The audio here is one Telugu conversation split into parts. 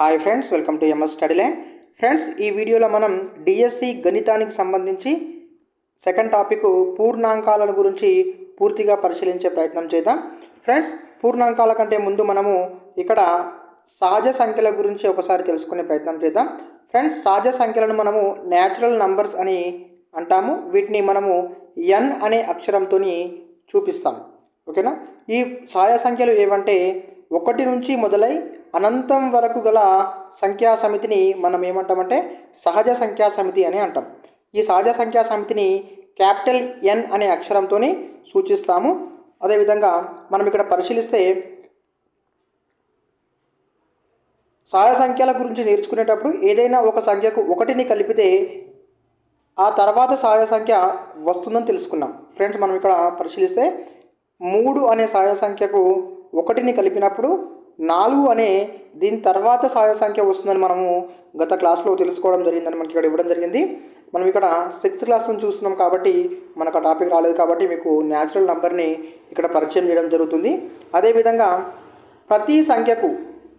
Hi friends welcome to MS study line friends ఈ వీడియోలో మనం డిఎస్సి గణితానికి సంబంధించి సెకండ్ టాపిక్ పూర్ణాంకాల గురించి పూర్తిగా పరిశీలించే ప్రయత్నం చేద్దాం. ఫ్రెండ్స్ పూర్ణాంకాల కంటే ముందు మనము ఇక్కడ సహజ సంఖ్యల గురించి ఒకసారి తెలుసుకునే ప్రయత్నం చేద్దాం. ఫ్రెండ్స్ సహజ సంఖ్యలను మనము న్యాచురల్ నంబర్స్ అని అంటాము. వీటిని మనము ఎన్ అనే అక్షరంతో చూపిస్తాం. ఓకేనా? ఈ సహాయ సంఖ్యలు ఏవంటే ఒకటి నుంచి మొదలై అనంతం వరకు గల సంఖ్యా సమితిని మనం ఏమంటామంటే సహజ సంఖ్యా సమితి అని అంటాం. ఈ సహజ సంఖ్యా సమితిని క్యాపిటల్ ఎన్ అనే అక్షరంతో సూచిస్తాము. అదేవిధంగా మనం ఇక్కడ పరిశీలిస్తే సహజ సంఖ్యల గురించి నేర్చుకునేటప్పుడు ఏదైనా ఒక సంఖ్యకు ఒకటిని కలిపితే ఆ తర్వాత సహజ సంఖ్య వస్తుందని తెలుసుకున్నాం. ఫ్రెండ్స్ మనం ఇక్కడ పరిశీలిస్తే మూడు అనే సహజ సంఖ్యకు ఒకటిని కలిపినప్పుడు నాలుగు అనే దీని తర్వాత సహాయ సంఖ్య వస్తుందని మనము గత క్లాస్లో తెలుసుకోవడం జరిగిందని మనకి ఇక్కడ ఇవ్వడం జరిగింది. మనం ఇక్కడ సిక్స్త్ క్లాస్ నుంచి చూస్తున్నాం కాబట్టి మనకు ఆ టాపిక్ రాలేదు కాబట్టి మీకు న్యాచురల్ నంబర్ని ఇక్కడ పరిచయం చేయడం జరుగుతుంది. అదేవిధంగా ప్రతి సంఖ్యకు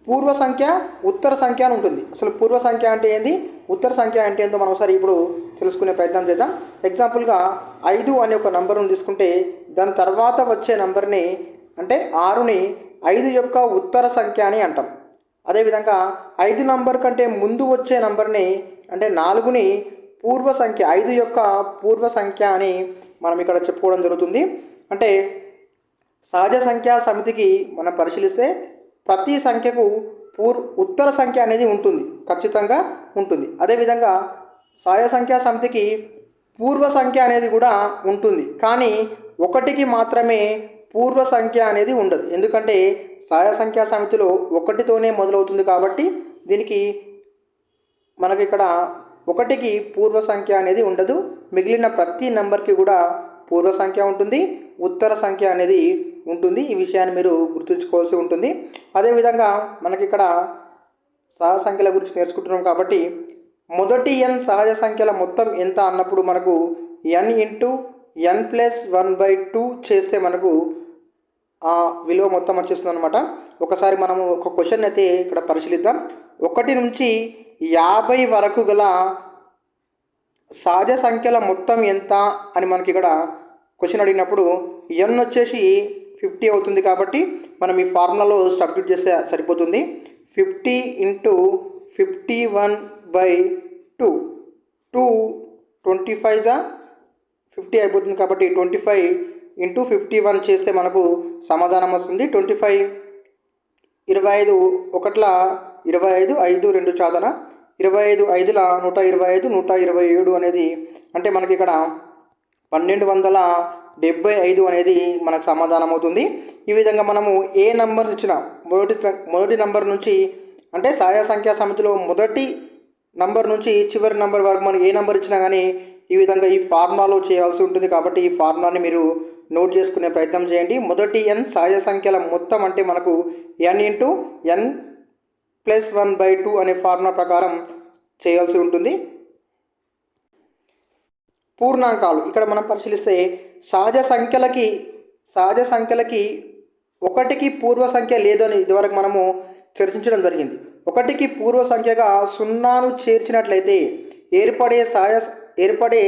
పూర్వ సంఖ్య ఉత్తర సంఖ్య అని ఉంటుంది. అసలు పూర్వ సంఖ్య అంటే ఏంది? ఉత్తర సంఖ్య అంటే ఏందో మనం ఒకసారి ఇప్పుడు తెలుసుకునే ప్రయత్నం చేద్దాం. ఎగ్జాంపుల్గా ఐదు అనే ఒక నంబర్ను తీసుకుంటే దాని తర్వాత వచ్చే నంబర్ని అంటే ఆరుని ఐదు యొక్క ఉత్తర సంఖ్య అని అంటాం. అదేవిధంగా ఐదు నంబర్ కంటే ముందు వచ్చే నంబర్ని అంటే నాలుగుని పూర్వ సంఖ్య ఐదు యొక్క పూర్వ సంఖ్య అని మనం ఇక్కడ చెప్పుకోవడం జరుగుతుంది. అంటే సహజ సంఖ్యా సమితికి మనం పరిశీలిస్తే ప్రతి సంఖ్యకు పూర్ ఉత్తర సంఖ్య అనేది ఉంటుంది. ఖచ్చితంగా ఉంటుంది. అదేవిధంగా సహజ సంఖ్యా సమితికి పూర్వ సంఖ్య అనేది కూడా ఉంటుంది. కానీ ఒకటికి మాత్రమే పూర్వ సంఖ్య అనేది ఉండదు. ఎందుకంటే సహాయ సంఖ్యా సమితిలో ఒకటితోనే మొదలవుతుంది కాబట్టి దీనికి మనకి ఇక్కడ ఒకటికి పూర్వ సంఖ్య అనేది ఉండదు. మిగిలిన ప్రతి నెంబర్కి కూడా పూర్వ సంఖ్య ఉంటుంది. ఉత్తర సంఖ్య అనేది ఉంటుంది. ఈ విషయాన్ని మీరు గుర్తుంచుకోవాల్సి ఉంటుంది. అదేవిధంగా మనకి ఇక్కడ సహజ సంఖ్యల గురించి నేర్చుకుంటున్నాం కాబట్టి మొదటి ఎన్ సహజ సంఖ్యల మొత్తం ఎంత అన్నప్పుడు మనకు n into n plus one by two చేస్తే మనకు ఆ విలువ మొత్తం వచ్చేస్తుంది అనమాట ఒకసారి మనము ఒక క్వశ్చన్ అయితే ఇక్కడ పరిశీలిద్దాం. ఒకటి నుంచి యాభై వరకు గల సహజ సంఖ్యల మొత్తం ఎంత అని మనకి ఇక్కడ క్వశ్చన్ అడిగినప్పుడు ఎన్ వచ్చేసి ఫిఫ్టీ అవుతుంది కాబట్టి మనం ఈ ఫార్ములాలో సబ్స్టిట్యూట్ చేస్తే సరిపోతుంది. Fifty into fifty one by two two twenty five జా ఫిఫ్టీ అయిపోతుంది కాబట్టి twenty five into fifty one చేస్తే మనకు సమాధానం వస్తుంది ట్వంటీ ఫైవ్. ఇరవై ఐదు ఒకట్ల ఇరవై ఐదు ఐదు రెండు చాదన. ఇరవై ఐదు ఐదుల నూట ఇరవై ఐదు నూట ఇరవై ఏడు అనేది అంటే మనకి ఇక్కడ పన్నెండు వందల డెబ్బై ఐదు అనేది మనకు సమాధానం అవుతుంది. ఈ విధంగా మనము ఏ నంబర్ ఇచ్చిన మొదటి మొదటి నంబర్ నుంచి అంటే సాయా సంఖ్యా సమితిలో మొదటి నంబర్ నుంచి చివరి నంబర్ వరకు మనం ఏ నంబర్ ఇచ్చినా కానీ ఈ విధంగా ఈ ఫార్ములాలో చేయాల్సి ఉంటుంది కాబట్టి ఈ ఫార్ములాని మీరు నోట్ చేసుకునే ప్రయత్నం చేయండి. మొదటి ఎన్ సహజ సంఖ్యల మొత్తం అంటే మనకు n into n plus one by two అనే ఫార్ములా ప్రకారం చేయాల్సి ఉంటుంది. పూర్ణాంకాలు. ఇక్కడ మనం పరిశీలిస్తే సహజ సంఖ్యలకి సహజ సంఖ్యలకి ఒకటికి పూర్వ సంఖ్య లేదని ఇదివరకు మనము చర్చించడం జరిగింది. ఒకటికి పూర్వ సంఖ్యగా సున్నాను చేర్చినట్లయితే ఏర్పడే సహజ ఏర్పడే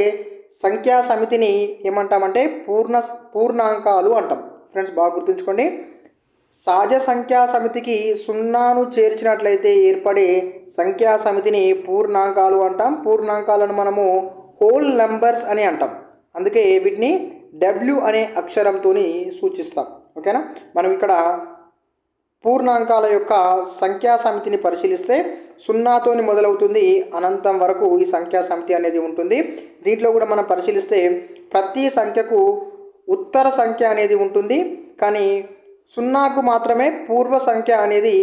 సంఖ్యా సమితిని ఏమంటామంటే పూర్ణ పూర్ణాంకాలు అంటాం. ఫ్రెండ్స్ బాగా గుర్తుంచుకోండి. సహజ సంఖ్యా సమితికి సున్నాను చేర్చినట్లయితే ఏర్పడే సంఖ్యా సమితిని పూర్ణాంకాలు అంటాం. పూర్ణాంకాలను మనము హోల్ నంబర్స్ అని అంటాం. అందుకే వీటిని డబ్ల్యూ అనే అక్షరంతో సూచిస్తాం. ఓకేనా మనం ఇక్కడ పూర్ణాంకాల యొక్క సంఖ్యా సమితిని పరిశీలిస్తే సున్నాతోని మొదలవుతుంది అనంతం వరకు ఈ సంఖ్యా సమితి అనేది ఉంటుంది. దీంట్లో కూడా మనం పరిశీలిస్తే ప్రతి సంఖ్యకు ఉత్తర సంఖ్య అనేది ఉంటుంది. కానీ సున్నాకు మాత్రమే పూర్వ సంఖ్య అనేది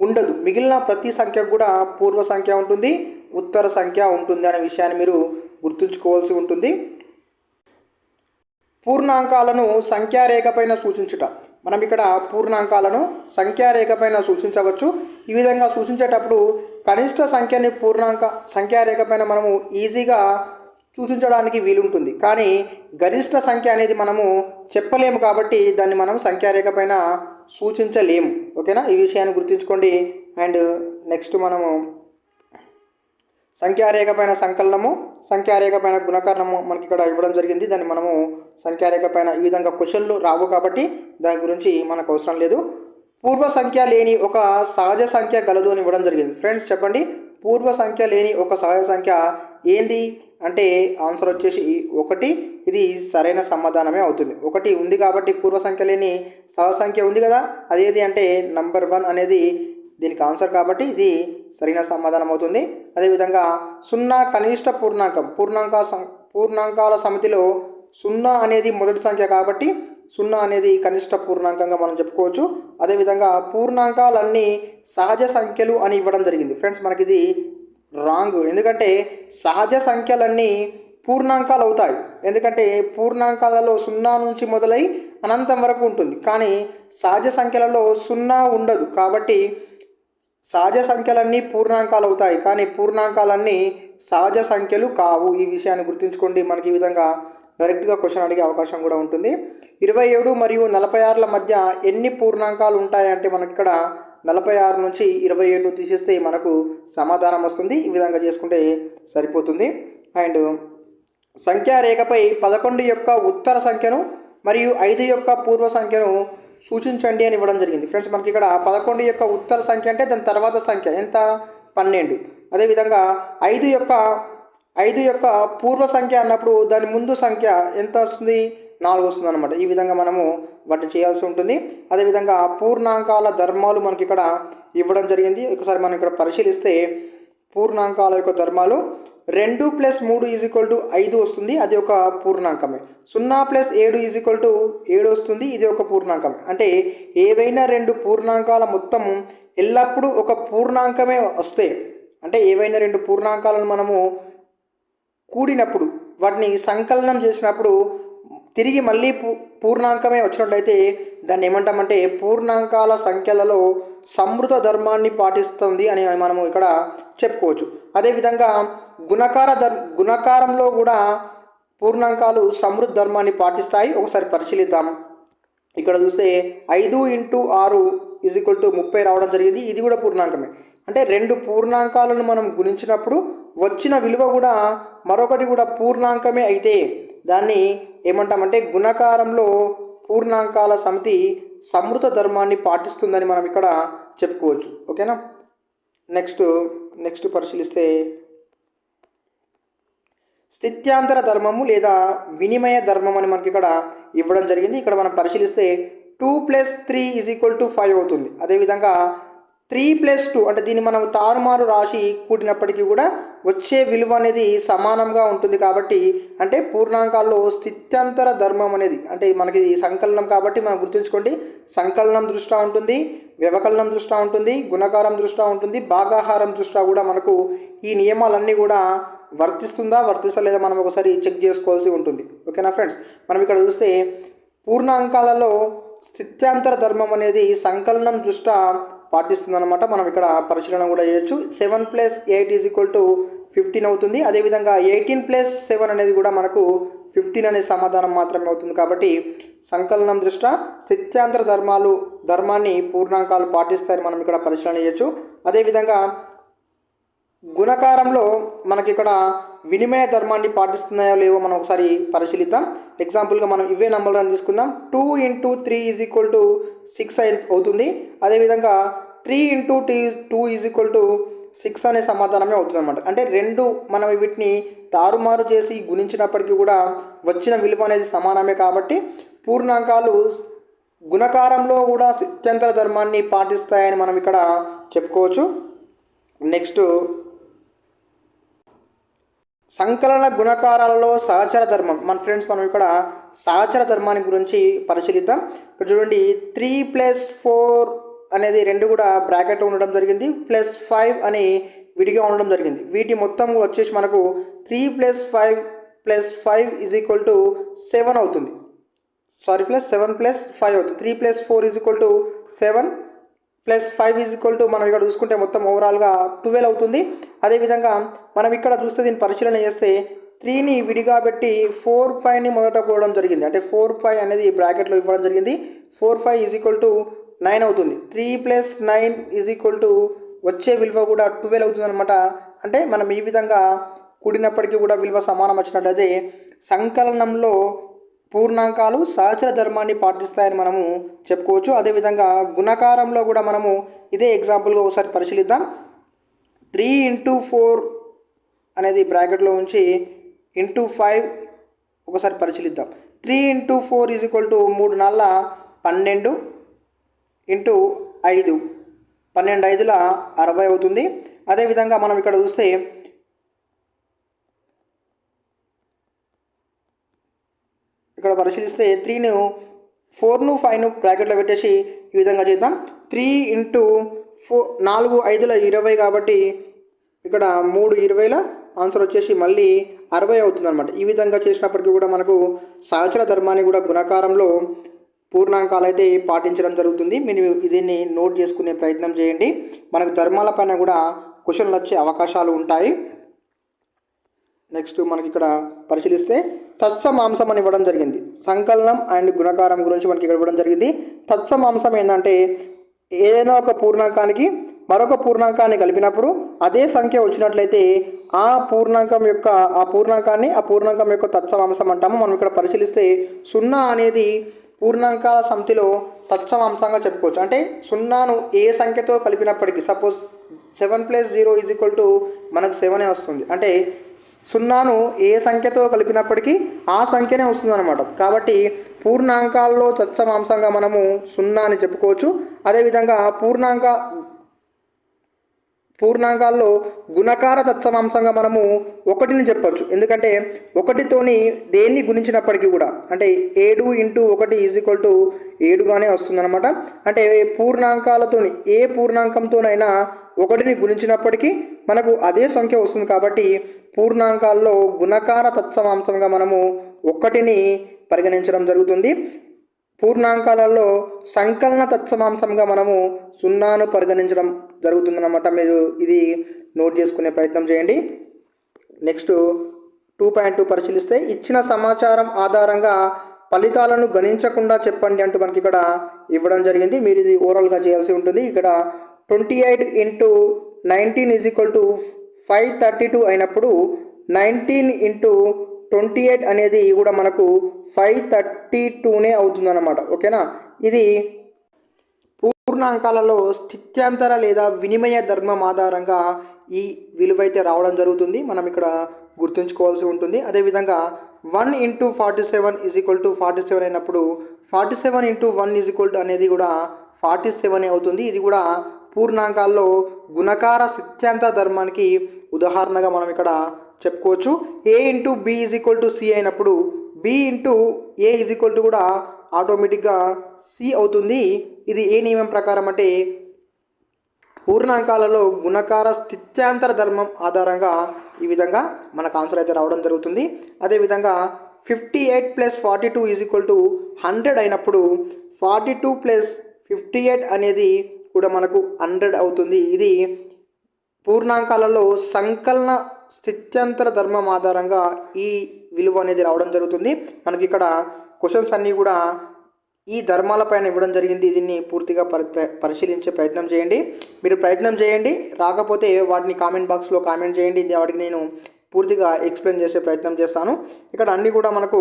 ఉండదు. మిగిలిన ప్రతి సంఖ్యకు కూడా పూర్వ సంఖ్య ఉంటుంది ఉత్తర సంఖ్య ఉంటుంది అనే విషయాన్ని మీరు గుర్తుంచుకోవాల్సి ఉంటుంది. పూర్ణాంకాలను సంఖ్యారేఖ పైన సూచించుట. మనం ఇక్కడ పూర్ణాంకాలను సంఖ్యారేఖ పైన సూచించవచ్చు. ఈ విధంగా సూచించేటప్పుడు కనిష్ట సంఖ్యని పూర్ణాంక సంఖ్యారేఖ పైన మనము ఈజీగా సూచించడానికి వీలుంటుంది. కానీ గరిష్ట సంఖ్య అనేది మనము చెప్పలేము కాబట్టి దాన్ని మనం సంఖ్యారేఖ పైన సూచించలేము. ఓకేనా? ఈ విషయాన్ని గుర్తుంచుకోండి. అండ్ నెక్స్ట్ మనము సంఖ్యారేఖ పైన సంకలనము సంఖ్యారేఖ పైన గుణకారణము మనకి ఇక్కడ ఇవ్వడం జరిగింది. దాన్ని మనము సంఖ్యారేఖ పైన ఈ విధంగా క్వశ్చన్లు రావు కాబట్టి దాని గురించి మనకు అవసరం లేదు. పూర్వ సంఖ్య లేని ఒక సహజ సంఖ్య గలదు అని ఇవ్వడం జరిగింది. ఫ్రెండ్స్ చెప్పండి. పూర్వ సంఖ్య లేని ఒక సహజ సంఖ్య ఏంది? అంటే ఆన్సర్ వచ్చేసి ఒకటి. ఇది సరైన సమాధానమే అవుతుంది. ఒకటి ఉంది కాబట్టి పూర్వ సంఖ్య లేని సహజ సంఖ్య ఉంది కదా? అదేది అంటే నంబర్ వన్ అనేది దీనికి ఆన్సర్ కాబట్టి ఇది సరైన సమాధానం అవుతుంది. అదేవిధంగా సున్నా కనిష్ట పూర్ణాంకం. పూర్ణాంక పూర్ణాంకాల సమితిలో సున్నా అనేది మొదటి సంఖ్య కాబట్టి సున్నా అనేది కనిష్ట పూర్ణాంకంగా మనం చెప్పుకోవచ్చు. అదేవిధంగా పూర్ణాంకాలన్నీ సహజ సంఖ్యలు అని ఇవ్వడం జరిగింది. ఫ్రెండ్స్ మనకి ఇది రాంగ్. ఎందుకంటే సహజ సంఖ్యలన్నీ పూర్ణాంకాలు అవుతాయి. ఎందుకంటే పూర్ణాంకాలలో సున్నా నుంచి మొదలై అనంతం వరకు ఉంటుంది. కానీ సహజ సంఖ్యలలో సున్నా ఉండదు. కాబట్టి సహజ సంఖ్యలన్నీ పూర్ణాంకాలు అవుతాయి. కానీ పూర్ణాంకాలన్నీ సహజ సంఖ్యలు కావు. ఈ విషయాన్ని గుర్తుంచుకోండి. మనకి ఈ విధంగా డైరెక్ట్గా క్వశ్చన్ అడిగే అవకాశం కూడా ఉంటుంది. ఇరవై ఏడు మరియు నలభై ఆరుల మధ్య ఎన్ని పూర్ణాంకాలు ఉంటాయంటే మనకి ఇక్కడ నలభై ఆరు నుంచి ఇరవై ఏడు తీసేస్తే మనకు సమాధానం వస్తుంది. ఈ విధంగా చేసుకుంటే సరిపోతుంది. అండ్ సంఖ్యారేఖపై పదకొండు యొక్క ఉత్తర సంఖ్యను మరియు ఐదు యొక్క పూర్వ సంఖ్యను సూచించండి అని ఇవ్వడం జరిగింది. ఫ్రెండ్స్ మనకి ఇక్కడ పదకొండు యొక్క ఉత్తర సంఖ్య అంటే దాని తర్వాత సంఖ్య ఎంత? పన్నెండు. అదేవిధంగా ఐదు యొక్క ఐదు యొక్క పూర్వ సంఖ్య అన్నప్పుడు దాని ముందు సంఖ్య ఎంత వస్తుంది? నాలుగు వస్తుంది అనమాట ఈ విధంగా మనము వాటిని చేయాల్సి ఉంటుంది. అదేవిధంగా పూర్ణాంకాల ధర్మాలు మనకి ఇక్కడ ఇవ్వడం జరిగింది. ఒకసారి మనం ఇక్కడ పరిశీలిస్తే పూర్ణాంకాల యొక్క ధర్మాలు రెండు ప్లస్ మూడు ఈజ్ ఈక్వల్ టు ఐదు వస్తుంది. అది ఒక పూర్ణాంకమే. సున్నా ప్లస్ ఏడు ఈజ్ ఈక్వల్ టు ఏడు వస్తుంది. ఇది ఒక పూర్ణాంకమే. అంటే ఏవైనా రెండు పూర్ణాంకాల మొత్తం ఎల్లప్పుడూ ఒక పూర్ణాంకమే వస్తాయి అంటే ఏవైనా రెండు పూర్ణాంకాలను మనము కూడినప్పుడు వాటిని సంకలనం చేసినప్పుడు తిరిగి మళ్ళీ పూ పూర్ణాంకమే వచ్చినట్లయితే దాన్ని ఏమంటామంటే పూర్ణాంకాల సంఖ్యలలో సమృద్ధ ధర్మాన్ని పాటిస్తుంది అని మనము ఇక్కడ చెప్పుకోవచ్చు. అదేవిధంగా గుణకార ధర్ గుణకారంలో కూడా పూర్ణాంకాలు సమృద్ధ ధర్మాన్ని పాటిస్తాయి. ఒకసారి పరిశీలిద్దాం. ఇక్కడ చూస్తే ఐదు ఇంటూ ఆరు ఈజ్ ఈక్వల్ టు ముప్పై రావడం జరిగింది. ఇది కూడా పూర్ణాంకమే. అంటే రెండు పూర్ణాంకాలను మనం గుణించినప్పుడు వచ్చిన విలువ కూడా మరొకటి కూడా పూర్ణాంకమే అయితే దాన్ని ఏమంటామంటే గుణకారంలో పూర్ణాంకాల సమితి సమృత ధర్మాన్ని పాటిస్తుందని మనం ఇక్కడ చెప్పుకోవచ్చు. ఓకేనా? నెక్స్ట్ నెక్స్ట్ పరిశీలిస్తే స్థిత్యాంతర ధర్మము లేదా వినిమయ ధర్మం అని మనకి ఇక్కడ ఇవ్వడం జరిగింది. ఇక్కడ మనం పరిశీలిస్తే two plus three is equal to five అవుతుంది. అదేవిధంగా త్రీ ప్లస్ టూ అంటే దీన్ని మనం తారుమారు రాసి కూడినప్పటికీ కూడా వచ్చే విలువ అనేది సమానంగా ఉంటుంది కాబట్టి అంటే పూర్ణాంకాల్లో స్థిత్యంతర ధర్మం అనేది అంటే మనకి సంకలనం కాబట్టి మనం గుర్తుంచుకోండి సంకలనం దృష్ట్యా ఉంటుంది వ్యవకలనం దృష్ట్యా ఉంటుంది గుణకారం దృష్ట్యా ఉంటుంది భాగాహారం దృష్ట్యా కూడా మనకు ఈ నియమాలన్నీ కూడా వర్తిస్తుందా వర్తిస్తలేదా మనం ఒకసారి చెక్ చేసుకోవాల్సి ఉంటుంది. ఓకేనా ఫ్రెండ్స్? మనం ఇక్కడ చూస్తే పూర్ణాంకాలలో స్థిత్యాంతర ధర్మం అనేది సంకలనం దృష్ట్యా పాటిస్తుందన్నమాట. మనం ఇక్కడ పరిశీలన కూడా చేయొచ్చు. Seven plus eight is equal to fifteen అవుతుంది. అదేవిధంగా ఎయిటీన్ ప్లస్ సెవెన్ అనేది కూడా మనకు ఫిఫ్టీన్ అనే సమాధానం మాత్రమే అవుతుంది కాబట్టి సంకలనం దృష్ట్యా స్థిత్యాంతర ధర్మాలు ధర్మాన్ని పూర్ణాంకాలు పాటిస్తాయని మనం ఇక్కడ పరిశీలన చేయొచ్చు. అదేవిధంగా గుణకారంలో మనకి ఇక్కడ వినిమయ ధర్మాన్ని పాటిస్తున్నాయో లేవో మనం ఒకసారి పరిశీలిద్దాం. ఎగ్జాంపుల్గా మనం ఇవే నంబర్లను తీసుకుందాం. Two into three is equal to six అవుతుంది. అదేవిధంగా three into tea two is equal to six అనే సమాధానమే అవుతుంది అనమాట అంటే రెండు మనం వీటిని తారుమారు చేసి గుణించినప్పటికీ కూడా వచ్చిన విలువ అనేది సమానమే కాబట్టి పూర్ణాంకాలు గుణకారంలో కూడా సిత్యంతర ధర్మాన్ని పాటిస్తాయని మనం ఇక్కడ చెప్పుకోవచ్చు. నెక్స్ట్ సంకలన గుణకారాలలో సహచర ధర్మం. మన ఫ్రెండ్స్ మనం ఇక్కడ సహచర ధర్మాన్ని గురించి పరిశీలిద్దాం. ఇక్కడ చూడండి త్రీ ప్లస్ ఫోర్ అనేది రెండు కూడా బ్రాకెట్ ఉండడం జరిగింది. ప్లస్ ఫైవ్ అని విడిగా ఉండడం జరిగింది. వీటి మొత్తం వచ్చేసి మనకు three plus five plus five is equal to seven అవుతుంది. Sorry plus seven plus five అవుతుంది. Three plus four is equal to seven plus five is equal to మనం ఇక్కడ చూసుకుంటే మొత్తం ఓవరాల్గా ట్వెల్వ్ అవుతుంది. అదేవిధంగా మనం ఇక్కడ చూస్తే దీన్ని పరిశీలన చేస్తే త్రీని విడిగా పెట్టి ఫోర్ ఫైవ్ని మొదట కూడడం జరిగింది. అంటే ఫోర్ ఫైవ్ అనేది బ్రాకెట్లో ఇవ్వడం జరిగింది. Four five is equal to nine అవుతుంది. Three plus nine is equal to వచ్చే విలువ కూడా ట్వెల్వ్ అవుతుంది అనమాట అంటే మనం ఈ విధంగా కూడినప్పటికీ కూడా విలువ సమానం వచ్చినట్లయితే సంకలనంలో పూర్ణాంకాలు సహచర ధర్మాన్ని పాటిస్తాయని మనము చెప్పుకోవచ్చు. అదేవిధంగా గుణకారంలో కూడా మనము ఇదే ఎగ్జాంపుల్గా ఒకసారి పరిశీలిద్దాం. త్రీ ఇంటూ ఫోర్ అనేది బ్రాకెట్లో ఉంచి ఇంటూ ఫైవ్ ఒకసారి పరిశీలిద్దాం. Three into four is equal to మూడు నాళ్ళ పన్నెండు ఇంటూ ఐదు. పన్నెండు ఐదుల అరవై అవుతుంది. అదేవిధంగా మనం ఇక్కడ చూస్తే ఇక్కడ పరిశీలిస్తే త్రీను ఫోర్ను ఫైవ్ను బ్రాకెట్లో పెట్టేసి ఈ విధంగా చేద్దాం. త్రీ ఇంటూ ఫోర్ నాలుగు ఐదుల ఇరవై కాబట్టి ఇక్కడ మూడు ఇరవైల ఆన్సర్ వచ్చేసి మళ్ళీ అరవై అవుతుంది అనమాట ఈ విధంగా చేసినప్పటికీ కూడా మనకు సహచర ధర్మాన్ని కూడా గుణకారంలో పూర్ణాంకాలు అయితే పాటించడం జరుగుతుంది. మీరు దీన్ని నోట్ చేసుకునే ప్రయత్నం చేయండి. మనకు ధర్మాల పైన కూడా క్వశ్చన్లు వచ్చే అవకాశాలు ఉంటాయి. నెక్స్ట్ మనకి ఇక్కడ పరిశీలిస్తే తత్స మాంసం అని ఇవ్వడం జరిగింది. సంకలనం అండ్ గుణకారం గురించి మనకి ఇక్కడ ఇవ్వడం జరిగింది. తత్స మాంసం ఏంటంటే ఏదైనా ఒక పూర్ణాంకానికి మరొక పూర్ణాంకాన్ని కలిపినప్పుడు అదే సంఖ్య వచ్చినట్లయితే ఆ పూర్ణాంకం యొక్క ఆ పూర్ణాంకాన్ని ఆ పూర్ణాంకం యొక్క తత్సమాంసం అంటాము. మనం ఇక్కడ పరిశీలిస్తే సున్నా అనేది పూర్ణాంకాల సమితిలో తత్సమాంశంగా చెప్పుకోవచ్చు. అంటే సున్నాను ఏ సంఖ్యతో కలిపినప్పటికీ suppose seven plus zero is equal to మనకు సెవెనే వస్తుంది. అంటే సున్నాను ఏ సంఖ్యతో కలిపినప్పటికీ ఆ సంఖ్యనే వస్తుంది అనమాట కాబట్టి పూర్ణాంకాల్లో తత్సమాంశంగా మనము సున్నా అని చెప్పుకోవచ్చు. అదేవిధంగా పూర్ణాంక పూర్ణాంకాల్లో గుణకార తత్సమాంసంగా మనము ఒకటిని చెప్పచ్చు. ఎందుకంటే ఒకటితోని దేన్ని గుణించినప్పటికీ కూడా అంటే ఏడు ఇంటూ ఒకటి ఈజ్ ఈక్వల్ టు ఏడుగానే వస్తుందన్నమాట. అంటే పూర్ణాంకాలతోని ఏ పూర్ణాంకంతోనైనా ఒకటిని గుణించినప్పటికీ మనకు అదే సంఖ్య వస్తుంది కాబట్టి పూర్ణాంకాల్లో గుణకార తత్సమాంశంగా మనము ఒక్కటిని పరిగణించడం జరుగుతుంది. పూర్ణాంకాలలో సంకలన తత్సమాంశంగా మనము సున్నాను పరిగణించడం జరుగుతుందన్నమాట. మీరు ఇది నోట్ చేసుకునే ప్రయత్నం చేయండి. నెక్స్ట్ టూ పాయింట్ టూ పరిశీలిస్తే ఇచ్చిన సమాచారం ఆధారంగా ఫలితాలను గణించకుండా చెప్పండి అంటూ మనకి ఇక్కడ ఇవ్వడం జరిగింది. మీరు ఇది ఓవరాల్గా చేయాల్సి ఉంటుంది. ఇక్కడ twenty eight into nineteen is equal to five thirty two అయినప్పుడు నైన్టీన్ ఇంటూ ట్వంటీ ఎయిట్ అనేది కూడా మనకు ఫైవ్ థర్టీ టూనే అవుతుందన్నమాట. ఓకేనా? ఇది పూర్ణాంకాలలో స్థిత్యాంతర లేదా వినిమయ ధర్మం ఆధారంగా ఈ విలువ అయితే రావడం జరుగుతుంది. మనం ఇక్కడ గుర్తుంచుకోవాల్సి ఉంటుంది. అదేవిధంగా one into forty seven is equal to forty seven అయినప్పుడు forty seven into one is equal to అనేది కూడా ఫార్టీ సెవెన్ అవుతుంది. ఇది కూడా పూర్ణాంకాల్లో గుణకార సిద్ధాంత ధర్మానికి ఉదాహరణగా మనం ఇక్కడ చెప్పుకోవచ్చు. A into B is equal to C అయినప్పుడు B into A is equal to కూడా ఆటోమేటిక్గా సి అవుతుంది. ఇది ఏ నియమం ప్రకారం అంటే పూర్ణాంకాలలో గుణకార స్థిత్యాంతర ధర్మం ఆధారంగా ఈ విధంగా మనకు ఆన్సర్ అయితే రావడం జరుగుతుంది. అదేవిధంగా fifty eight plus forty two is equal to hundred అయినప్పుడు forty two plus fifty eight అనేది కూడా మనకు హండ్రెడ్ అవుతుంది. ఇది పూర్ణాంకాలలో సంకలన స్థిత్యంతర ధర్మం ఆధారంగా ఈ విలువ అనేది రావడం జరుగుతుంది. మనకి ఇక్కడ క్వశ్చన్స్ అన్నీ కూడా ఈ ధర్మాలపైన ఇవ్వడం జరిగింది. దీన్ని పూర్తిగా పరిశీలించే ప్రయత్నం చేయండి. మీరు ప్రయత్నం చేయండి. రాకపోతే వాటిని కామెంట్ బాక్స్లో కామెంట్ చేయండి. ఇది వాటికి నేను పూర్తిగా ఎక్స్ప్లెయిన్ చేసే ప్రయత్నం చేస్తాను. ఇక్కడ అన్నీ కూడా మనకు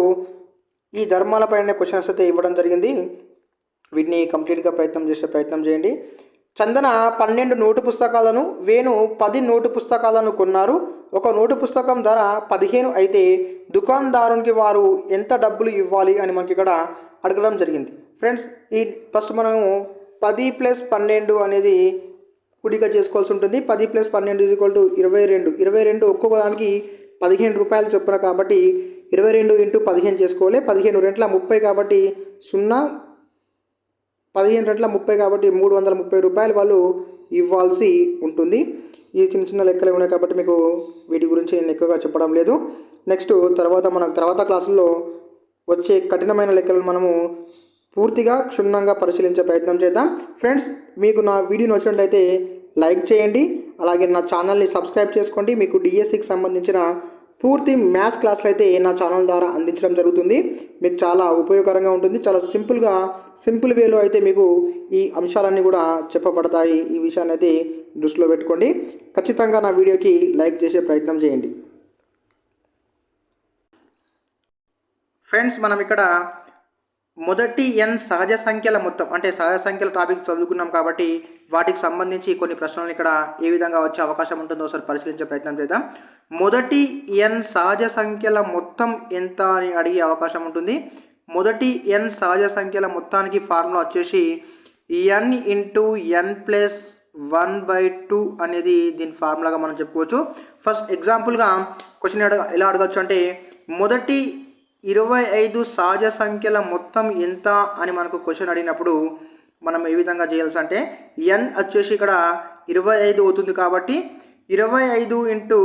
ఈ ధర్మాలపైన క్వశ్చన్స్ అయితే ఇవ్వడం జరిగింది. వీటిని కంప్లీట్గా ప్రయత్నం చేసే ప్రయత్నం చేయండి. చందన పన్నెండు నోటు పుస్తకాలను వేణు పది నోటు పుస్తకాలను కొన్నారు. ఒక నోటు పుస్తకం ధర పదిహేను అయితే దుకాణదారునికి వారు ఎంత డబ్బులు ఇవ్వాలి అని మనకి ఇక్కడ అడగడం జరిగింది. ఫ్రెండ్స్ ఈ ఫస్ట్ మనము పది ప్లస్ పన్నెండు అనేది కుడిగా చేసుకోవాల్సి ఉంటుంది. పది ప్లస్ పన్నెండు ఈక్వల్ టు ఇరవై రెండు. ఇరవై రెండు ఒక్కొక్క దానికి పదిహేను రూపాయలు చొప్పున కాబట్టి ఇరవై రెండు ఇంటూ పదిహేను చేసుకోవాలి. పదిహేను రెంట్ల ముప్పై కాబట్టి సున్నా పదిహేను రెట్ల ముప్పై కాబట్టి మూడు వందల ముప్పై రూపాయలు వాళ్ళు ఇవ్వాల్సి ఉంటుంది. ఈ చిన్న చిన్న లెక్కలు ఉన్నాయి కాబట్టి మీకు వీటి గురించి నేను ఎక్కువగా చెప్పడం లేదు. నెక్స్ట్ తర్వాత మనం తర్వాత క్లాసుల్లో వచ్చే కఠినమైన లెక్కలను మనము పూర్తిగా క్షుణ్ణంగా పరిశీలించే ప్రయత్నం చేద్దాం. ఫ్రెండ్స్ మీకు నా వీడియో నచ్చినట్లయితే లైక్ చేయండి. అలాగే నా ఛానల్ని సబ్స్క్రైబ్ చేసుకోండి. మీకు డిఎస్సికి సంబంధించిన పూర్తి మ్యాథ్స్ క్లాసులు అయితే నా ఛానల్ ద్వారా అందించడం జరుగుతుంది. మీకు చాలా ఉపయోగకరంగా ఉంటుంది. చాలా సింపుల్గా సింపుల్ వేలో అయితే మీకు ఈ అంశాలన్నీ కూడా చెప్పబడతాయి. ఈ విషయాన్ని అయితే దృష్టిలో పెట్టుకోండి. ఖచ్చితంగా నా వీడియోకి లైక్ చేసే ప్రయత్నం చేయండి. ఫ్రెండ్స్ మనం ఇక్కడ మొదటి ఎన్ సహజ సంఖ్యల మొత్తం అంటే సహజ సంఖ్యల టాపిక్ చదువుకున్నాం కాబట్టి వాటికి సంబంధించి కొన్ని ప్రశ్నలు ఇక్కడ ఏ విధంగా వచ్చే అవకాశం ఉంటుందో ఒకసారి పరిశీలించే ప్రయత్నం చేద్దాం. మొదటి ఎన్ సహజ సంఖ్యల మొత్తం ఎంత అని అడిగే అవకాశం ఉంటుంది. మొదటి ఎన్ సహజ సంఖ్యల మొత్తానికి ఫార్ములా వచ్చేసి n into n plus one by two అనేది దీని ఫార్ములాగా మనం చెప్పుకోవచ్చు. ఫస్ట్ ఎగ్జాంపుల్గా క్వశ్చన్ ఎలా అడగచ్చు అంటే మొదటి ఇరవై ఐదు సహజ సంఖ్యల మొత్తం ఎంత అని మనకు క్వశ్చన్ అడిగినప్పుడు మనం ఏ విధంగా చేయాల్సి అంటే ఎన్ వచ్చేసి ఇక్కడ ఇరవై ఐదు అవుతుంది కాబట్టి ఇరవై ఐదు ఇంటూ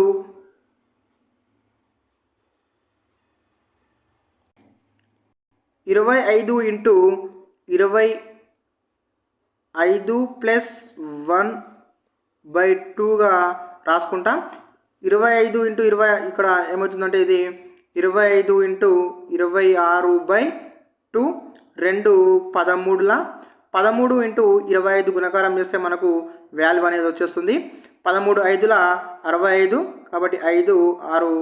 ఇరవై ఐదు ఇంటూ ఇరవై ఐదు ప్లస్ వన్ బై టూగా రాసుకుంటాం. ఇరవై ఐదు ఇంటూ ఇరవై ఇక్కడ ఏమవుతుందంటే ఇది ఇరవై ఐదు ఇంటూ ఇరవై ఆరు బై టూ రెండు పదమూడుల. పదమూడు ఇంటూ ఇరవై ఐదు గుణకారం చేస్తే మనకు వాల్యూ అనేది వచ్చేస్తుంది. పదమూడు ఐదుల అరవై ఐదు కాబట్టి ఐదు ఆరు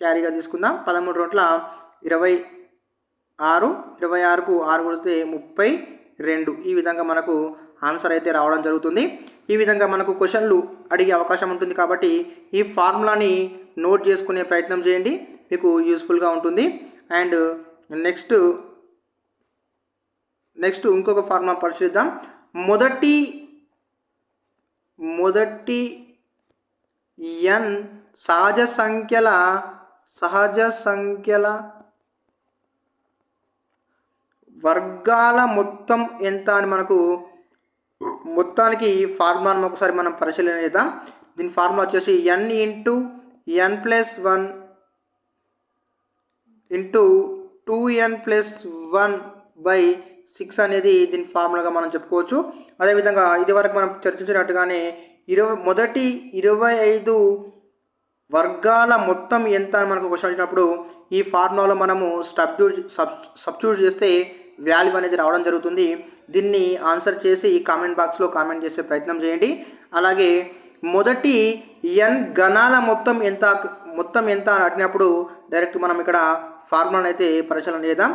క్యారీగా తీసుకుందాం. పదమూడు రోట్ల ఇరవై ఆరు ఇరవై ఆరుకు ఆరు కొడితే ముప్పై రెండు. ఈ విధంగా మనకు ఆన్సర్ అయితే రావడం జరుగుతుంది. ఈ విధంగా మనకు క్వశ్చన్లు అడిగే అవకాశం ఉంటుంది కాబట్టి ఈ ఫార్ములాని నోట్ చేసుకునే ప్రయత్నం చేయండి. మీకు యూస్ఫుల్గా ఉంటుంది. అండ్ నెక్స్ట్ నెక్స్ట్ ఇంకొక ఫార్ములా పరిశీలిద్దాం. మొదటి మొదటి ఎన్ సహజ సంఖ్యల సహజ సంఖ్యల వర్గాల మొత్తం ఎంత అని మనకు మొత్తానికి ఫార్ములాను ఒకసారి మనం పరిశీలన చేద్దాం. దీని ఫార్ములా వచ్చేసి n into n plus one into two n plus one by six అనేది దీని ఫార్ములాగా మనం చెప్పుకోవచ్చు. అదేవిధంగా ఇదివరకు మనం చర్చించినట్టుగానే ఇరవై మొదటి ఇరవై ఐదు వర్గాల మొత్తం ఎంత అని మనకు క్వశ్చన్ వచ్చినప్పుడు ఈ ఫార్ములాలో మనము సబ్స్టిట్యూట్ సబ్ సబ్స్టిట్యూట్ చేస్తే వాల్యూ అనేది రావడం జరుగుతుంది. దీన్ని ఆన్సర్ చేసి కామెంట్ బాక్స్లో కామెంట్ చేసే ప్రయత్నం చేయండి. అలాగే మొదటి ఎన్ గణాల మొత్తం ఎంత మొత్తం ఎంత అని అడిగినప్పుడు డైరెక్ట్ మనం ఇక్కడ ఫార్ములాను అయితే పరిశీలన చేద్దాం.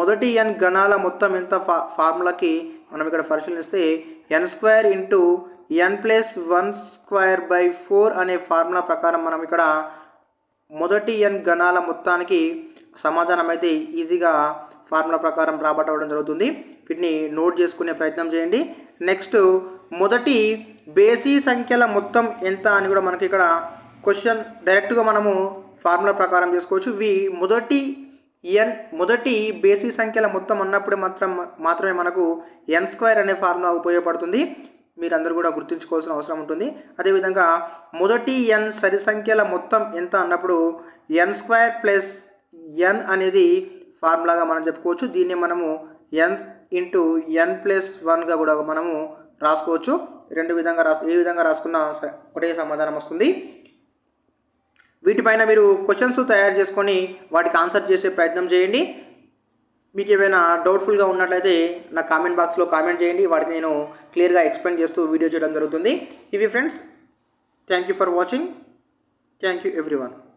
మొదటి ఎన్ గణాల మొత్తం ఎంత ఫా ఫార్ములాకి మనం ఇక్కడ పరిశీలిస్తే n square into n plus one square by four అనే ఫార్ములా ప్రకారం మనం ఇక్కడ మొదటి ఎన్ గణాల మొత్తానికి సమాధానం అయితే ఈజీగా ఫార్ములా ప్రకారం రాబట్టవడం జరుగుతుంది. వీటిని నోట్ చేసుకునే ప్రయత్నం చేయండి. నెక్స్ట్ మొదటి బేసీ సంఖ్యల మొత్తం ఎంత అని కూడా మనకి ఇక్కడ క్వశ్చన్ డైరెక్ట్గా మనము ఫార్ములా ప్రకారం చేసుకోవచ్చు. వి మొదటి ఎన్ మొదటి బేసీ సంఖ్యల మొత్తం అన్నప్పుడు మాత్రం మాత్రమే మనకు ఎన్ స్క్వేర్ అనే ఫార్ములా ఉపయోగపడుతుంది. మీరందరూ కూడా గుర్తుంచుకోవాల్సిన అవసరం ఉంటుంది. అదేవిధంగా మొదటి ఎన్ సరి సంఖ్యల మొత్తం ఎంత అన్నప్పుడు ఎన్ స్క్వేర్ ప్లస్ ఎన్ అనేది ఫార్ములాగా మనం చెప్పుకోవచ్చు. దీన్ని మనము ఎన్ ఇంటూ ఎన్ ప్లస్ వన్గా కూడా మనము రాసుకోవచ్చు. రెండు విధంగా రాసు ఏ విధంగా రాసుకున్నా స- ఒకటే సమాధానం వస్తుంది. వీటిపైన మీరు క్వశ్చన్స్ తయారు చేసుకొని వాటికి ఆన్సర్ చేసే ప్రయత్నం చేయండి. మీకు ఏమైనా డౌట్ఫుల్గా ఉన్నట్లయితే నా కామెంట్ బాక్స్లో కామెంట్ చేయండి. వాటిని నేను క్లియర్గా ఎక్స్ప్లెయిన్ చేస్తూ వీడియో చేయడం జరుగుతుంది. ఇవి friends thank you for watching thank you everyone